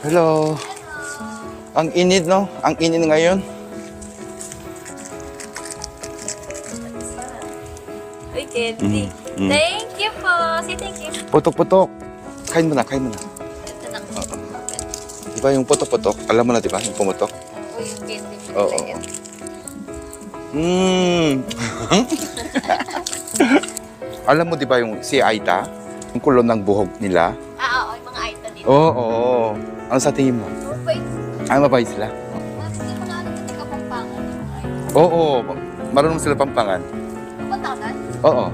Hello. Ang init, no? Ang init ngayon. Uy, candy. Mm, mm. Thank you po. Say thank you. Putok-putok. Kain mo na, kain mo na. Ito na. Di ba yung putok-putok? Alam mo na, di ba? Yung pumutok. Uy, yung candy. Oo. Mm. Alam mo, di ba yung si Aita? Yung kulon ng buhok nila? Ah, oo. Yung mga item dito. Oo, oo. Ano sa tingin mo? Wait. Ay, mabait sila? Hindi mo na alam pampangan. Oo, marunong sila pampangan. Pampangan? Oo,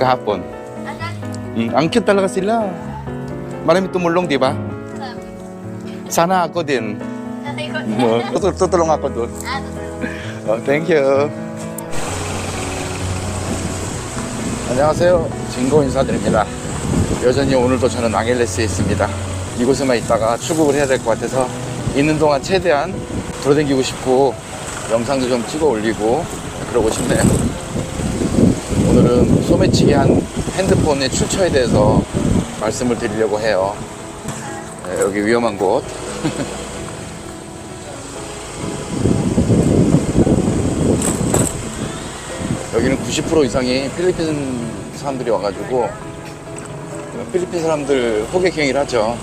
kahapon. Anak. Mm, ang cute talaga sila. Marami tumulong, di ba? Sana ako din. Nanay ko. No, tutul- tutulong ako doon. Ah, totoo. 어, 땡큐. 안녕하세요. 진고 인사드립니다. 여전히 오늘도 저는 앙헬레스에 있습니다. 이곳에만 있다가 출국을 해야 될 것 같아서 있는 동안 최대한 돌아다니고 싶고 영상도 좀 찍어 올리고 그러고 싶네요. 오늘은 소매치기 한 핸드폰의 출처에 대해서 말씀을 드리려고 해요. 네, 여기 위험한 곳. 여기는 90% 이상이 필리핀 사람들이 와가지고 필리핀 사람들 호객 행위를 하죠.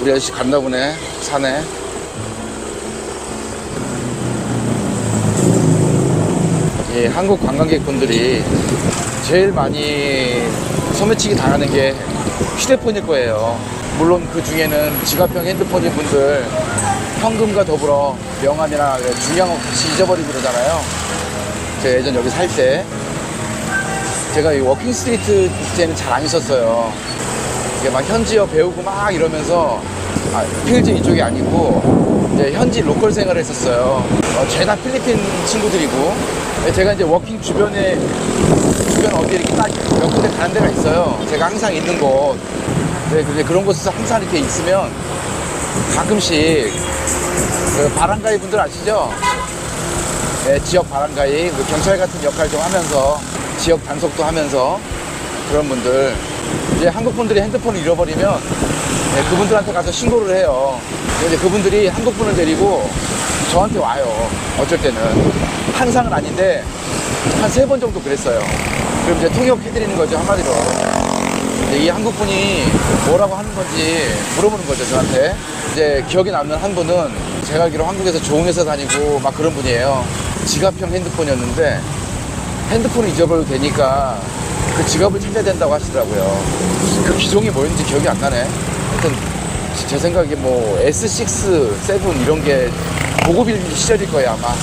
우리 아저씨 갔나 보네 산에. 이 한국 관광객분들이 제일 많이 소매치기 당하는 게 휴대폰일 거예요. 물론 그 중에는 지갑형 핸드폰인 분들 현금과 더불어 명함이나 중요한 거 같이 잊어버리고 그러잖아요. 제가 예전 여기 살 때 제가 이 워킹 스트리트 때는 잘 안 있었어요. 이게 막 현지어 배우고 막 이러면서 아, 필드 이쪽이 아니고 이제 현지 로컬 생활을 했었어요. 어, 죄다 필리핀 친구들이고 제가 이제 워킹 주변에 주변 어디 이렇게 딱몇 군데 가는 데가 있어요. 제가 항상 있는 곳. 네, 근데 그런 곳에서 항상 이렇게 있으면 가끔씩 그 바람가이 분들 아시죠? 네, 지역 바람가이 그 경찰 같은 역할 좀 하면서 지역 단속도 하면서 그런 분들 이제 한국 분들이 핸드폰을 잃어버리면 네, 그분들한테 가서 신고를 해요. 이제 그분들이 한국 분을 데리고 저한테 와요. 어쩔 때는 항상은 아닌데 한 세 번 정도 그랬어요. 그럼 이제 통역해드리는 거죠 한마디로. 이 한국 분이 뭐라고 하는 건지 물어보는 거죠 저한테. 이제 기억에 남는 한 분은 제가 알기로 한국에서 좋은 회사 다니고 막 그런 분이에요. 지갑형 핸드폰이었는데 핸드폰을 잊어버려도 되니까 그 지갑을 찾아야 된다고 하시더라고요. 그 기종이 뭐였는지 기억이 안 나네. 하여튼 제 생각에 뭐 S6, 7 이런 게 고급일 시절일 거예요 아마.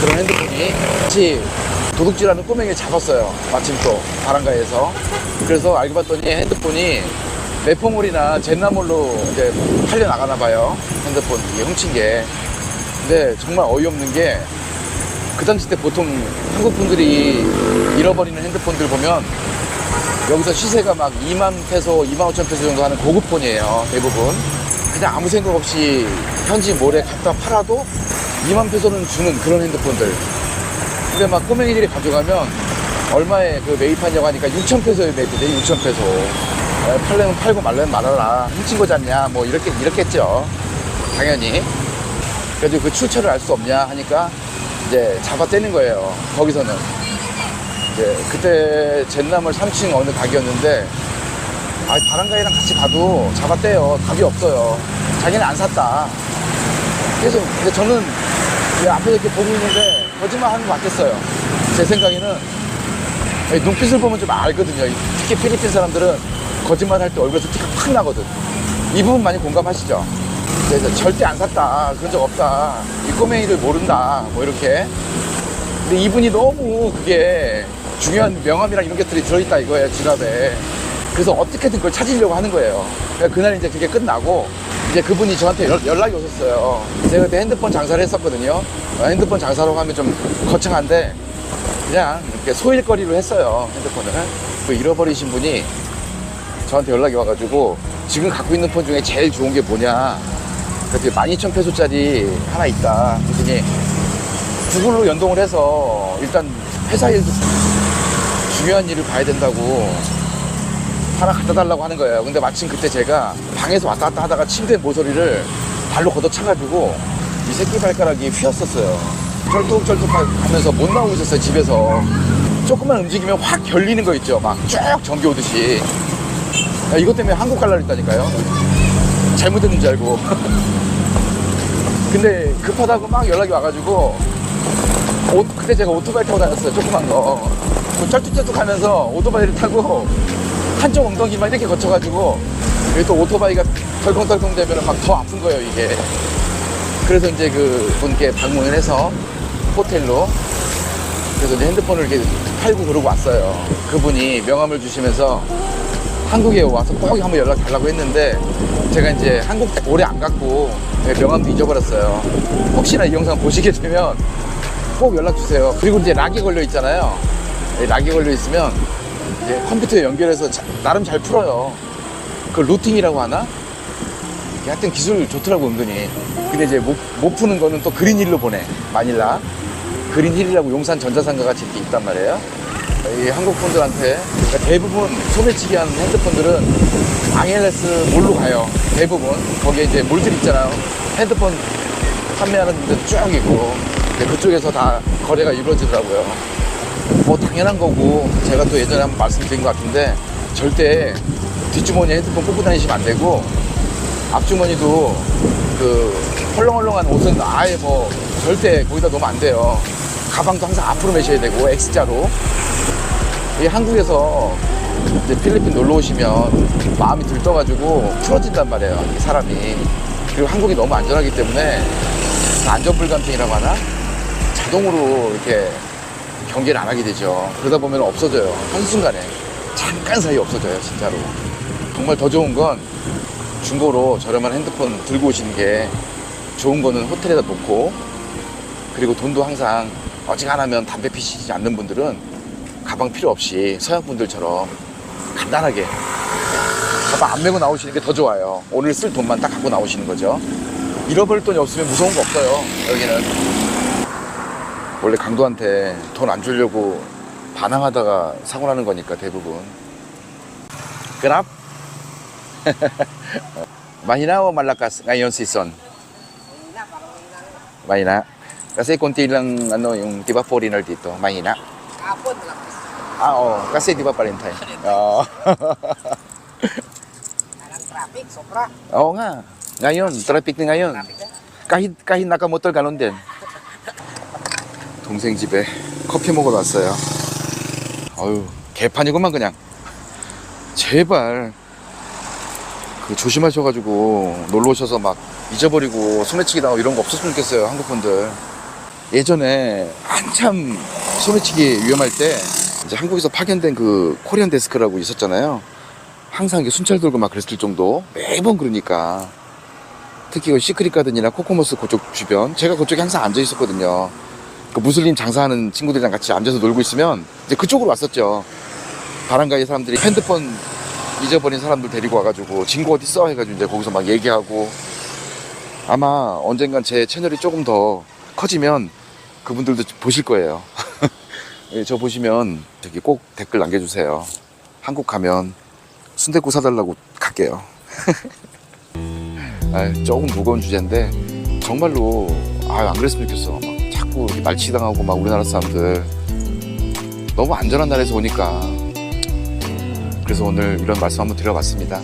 그런 핸드폰이 같이 도둑질하는 꼬맹이를 잡았어요. 마침 또 바람가에서. 그래서 알고 봤더니 핸드폰이 레포몰이나 젠나몰로 이제 팔려 나가나 봐요. 핸드폰 이게 훔친 게. 근데 정말 어이없는 게 그 당시 때 보통 한국 분들이 잃어버리는 핸드폰들 보면 여기서 시세가 막 2만 페소, 2만 5천 페소 정도 하는 고급 폰이에요. 대부분. 그냥 아무 생각 없이 현지 몰에 갖다 팔아도 2만 페소는 주는 그런 핸드폰들. 근데 막 꼬맹이들이 가져가면 얼마에 그 매입하냐고 하니까 6천 페소에 매입돼 6천 페소. 에, 팔려면 팔고 말려면 말아라. 훔친 거잖냐. 뭐 이렇게 이렇겠죠. 당연히. 그래도 그 출처를 알 수 없냐 하니까 이제 잡아떼는 거예요. 거기서는. 이제 그때 젠나물 3층 어느 가게였는데 아 바람가이랑 같이 가도 잡아떼요. 답이 없어요. 자기는 안 샀다. 그래서 근데 저는 이 앞에서 이렇게 보고 있는데 거짓말 하는 것 같았어요. 제 생각에는 이 눈빛을 보면 좀 알거든요. 특히 필리핀 사람들은 거짓말 할 때 얼굴에서 티가 팍 나거든. 이 부분 많이 공감하시죠? 그래서 절대 안 샀다. 그런 적 없다. 이 꼬맹이를 모른다. 뭐 이렇게. 근데 이분이 너무 그게 중요한 명함이랑 이런 것들이 들어있다 이거예요, 지갑에. 그래서 어떻게든 그걸 찾으려고 하는 거예요. 그러니까 그날 이제 그게 끝나고 이제 그분이 저한테 연- 연락이 오셨어요. 제가 그때 핸드폰 장사를 했었거든요. 어, 핸드폰 장사로 하면 좀 거창한데 그냥 이렇게 소일거리로 했어요, 핸드폰을. 그 잃어버리신 분이 저한테 연락이 와가지고 지금 갖고 있는 폰 중에 제일 좋은 게 뭐냐. 그랬더니 12,000페소짜리 하나 있다. 그랬더니 구글로 연동을 해서 일단 회사 일도 중요한 일을 봐야 된다고 하나 갖다 달라고 하는 거예요. 근데 마침 그때 제가 방에서 왔다 갔다 하다가 침대 모서리를 발로 걷어차가지고 이 새끼 발가락이 휘었었어요. 쩔뚝쩔뚝 하면서 못 나오고 있었어요, 집에서. 조금만 움직이면 확 결리는 거 있죠. 막쭉 전기 오듯이. 야, 이것 때문에 한국 갈라 그랬다니까요. 잘못했는 줄 알고. 근데 급하다고 막 연락이 와가지고 오- 그때 제가 오토바이 타고 다녔어요 조그만 거 그 쩔뚝쩔뚝 하면서 오토바이를 타고 한쪽 엉덩이만 이렇게 거쳐가지고 여기 또 오토바이가 덜컹덜컹 되면 막 더 아픈 거예요 이게 그래서 이제 그 분께 방문을 해서 호텔로 그래서 이제 핸드폰을 이렇게 팔고 그러고 왔어요 그분이 명함을 주시면서 한국에 와서 꼭 한번 연락 달라고 했는데 제가 이제 한국 오래 안 갔고 명함도 잊어버렸어요. 혹시나 이 영상 보시게 되면 꼭 연락 주세요. 그리고 이제 락이 걸려 있잖아요. 이 락이 걸려 있으면 이제 컴퓨터에 연결해서 자- 나름 잘 풀어요. 그 루팅이라고 하나? 하여튼 기술 좋더라고 은근히. 근데 이제 못, 못 푸는 거는 또 그린힐로 보내. 마닐라. 그린힐이라고 용산 전자상가 같이 이렇게 있단 말이에요. 이 한국 분들한테 그러니까 대부분 소매치기 하는 핸드폰들은 ILS 몰로 가요. 대부분 거기에 이제 몰들 있잖아요. 핸드폰 판매하는 분들 쭉 있고 그쪽에서 다 거래가 이루어지더라고요. 뭐 당연한 거고 제가 또 예전에 한번 말씀드린 것 같은데 절대 뒷주머니에 핸드폰 꽂고 다니시면 안 되고 앞주머니도 그 헐렁헐렁한 옷은 아예 뭐 절대 거기다 놓으면 안 돼요. 가방도 항상 앞으로 매셔야 되고 X자로. 이 한국에서 이제 필리핀 놀러 오시면 마음이 들떠가지고 풀어진단 말이에요. 이 사람이. 그리고 한국이 너무 안전하기 때문에 안전불감증이라고 하나? 자동으로 이렇게 경계를 안 하게 되죠. 그러다 보면 없어져요. 한순간에. 잠깐 사이 없어져요, 진짜로. 정말 더 좋은 건 중고로 저렴한 핸드폰 들고 오시는 게 좋은 거는 호텔에다 놓고 그리고 돈도 항상 어지간하면 담배 피시지 않는 분들은 가방 필요 없이 서양 분들처럼 간단하게 가방 안 메고 나오시는 게 더 좋아요. 오늘 쓸 돈만 딱 갖고 나오시는 거죠. 잃어버릴 돈이 없으면 무서운 거 없어요. 여기는 원래 강도한테 돈 안 주려고 반항하다가 사고 나는 거니까 대부분. 그랍? Mahina o malakas ngayon season? Mahina. Kasi. Kapon lang. Ah, oo. Kasi 'di ba Valentine? Oo. Parang traffic, sobra. Oo nga. Ngayon, traffic na ngayon. Traffic na. kahit kahit naka모tor 가non din. 동생 집에 커피 먹으러 왔어요. 어유 개판이구만 그냥. 제발 그 조심하셔가지고 놀러 오셔서 막 잊어버리고 소매치기 당하고 이런 거 없었으면 좋겠어요 한국 분들. 예전에 한참 소매치기 위험할 때 이제 한국에서 파견된 그 코리안 데스크라고 있었잖아요. 항상 이게 순찰 돌고 막 그랬을 정도 매번 그러니까. 특히 그 시크릿 가든이나 코코모스 그쪽 주변 제가 그쪽에 항상 앉아 있었거든요. 그 무슬림 장사하는 친구들이랑 같이 앉아서 놀고 있으면 이제 그쪽으로 왔었죠. 바람가게 사람들이 핸드폰 잊어버린 사람들 데리고 와가지고 친구 어디 있어 해가지고 이제 거기서 막 얘기하고. 아마 언젠간 제 채널이 조금 더 커지면 그분들도 보실 거예요 예, 저 보시면 저기 꼭 댓글 남겨주세요 한국 가면 순댓국 사달라고 갈게요 아, 조금 무거운 주제인데 정말로 아, 안 그랬으면 좋겠어. 막 자꾸 날치당하고 막 우리나라 사람들 너무 안전한 나라에서 오니까 그래서 오늘 이런 말씀 한번 드려봤습니다.